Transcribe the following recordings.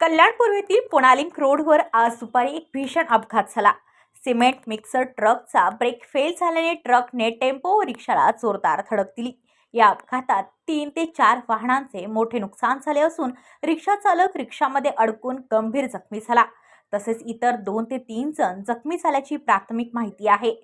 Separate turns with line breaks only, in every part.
कल्याणपूर्वीतील येथील पुणालिंक रोडवर आज दुपारी एक भीषण अपघात झाला. सिमेंट मिक्सर ट्रकचा ब्रेक फेल झाल्याने ट्रकने टेम्पो व रिक्षाला जोरदार धडक दिली. या अपघातात तीन ते चार वाहनांचे मोठे नुकसान झाले असून रिक्षा चालक रिक्षामध्ये अडकून गंभीर जखमी झाला. तसेच इतर दोन ते तीन जण जखमी झाल्याची प्राथमिक माहिती आहे.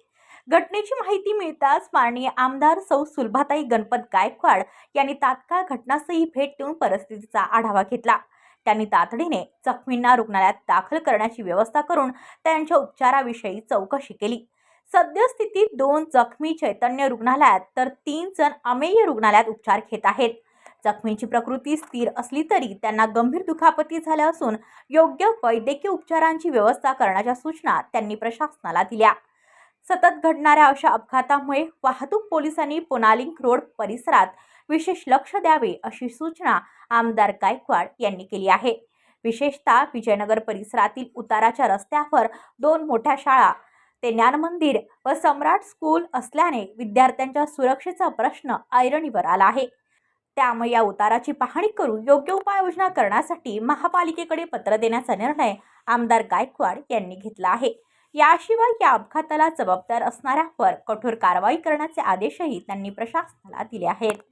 घटनेची माहिती मिळताच माननीय आमदार सौ सुलभाताई गणपत गायकवाड यांनी तात्काळ घटनास्थळी भेट देऊन परिस्थितीचा आढावा घेतला. त्यांनी तातडीने जखमींना रुग्णालयात दाखल करण्याची व्यवस्था करून त्यांच्या उपचाराविषयी चौकशी केली. सद्यस्थितीत दोन जखमी चैतन्य रुग्णालयात तर तीन जण अमेय रुग्णालयात उपचार घेत आहेत. जखमींची प्रकृती स्थिर असली तरी त्यांना गंभीर दुखापती झाल्या असून योग्य वैद्यकीय उपचारांची व्यवस्था करण्याच्या सूचना त्यांनी प्रशासनाला दिल्या. सतत घडणाऱ्या अशा अपघातामुळे वाहतूक पोलिसांनी पोनालिंग रोड परिसरात विशेष लक्ष द्यावे अशी सूचना आमदार गायकवाड यांनी केली आहे. विशेषतः विजयनगर परिसरातील उताराच्या रस्त्यावर दोन मोठ्या शाळा ते ज्ञान मंदिर व सम्राट स्कूल असल्याने विद्यार्थ्यांच्या सुरक्षेचा प्रश्न ऐरणीवर आला आहे. त्यामुळे या उताराची पाहणी करून योग्य उपाययोजना करण्यासाठी महापालिकेकडे पत्र देण्याचा निर्णय आमदार गायकवाड यांनी घेतला आहे. याशिवाय या अपघाताला जबाबदार असणाऱ्यावर कठोर कारवाई करण्याचे आदेशही त्यांनी प्रशासनाला दिले आहेत.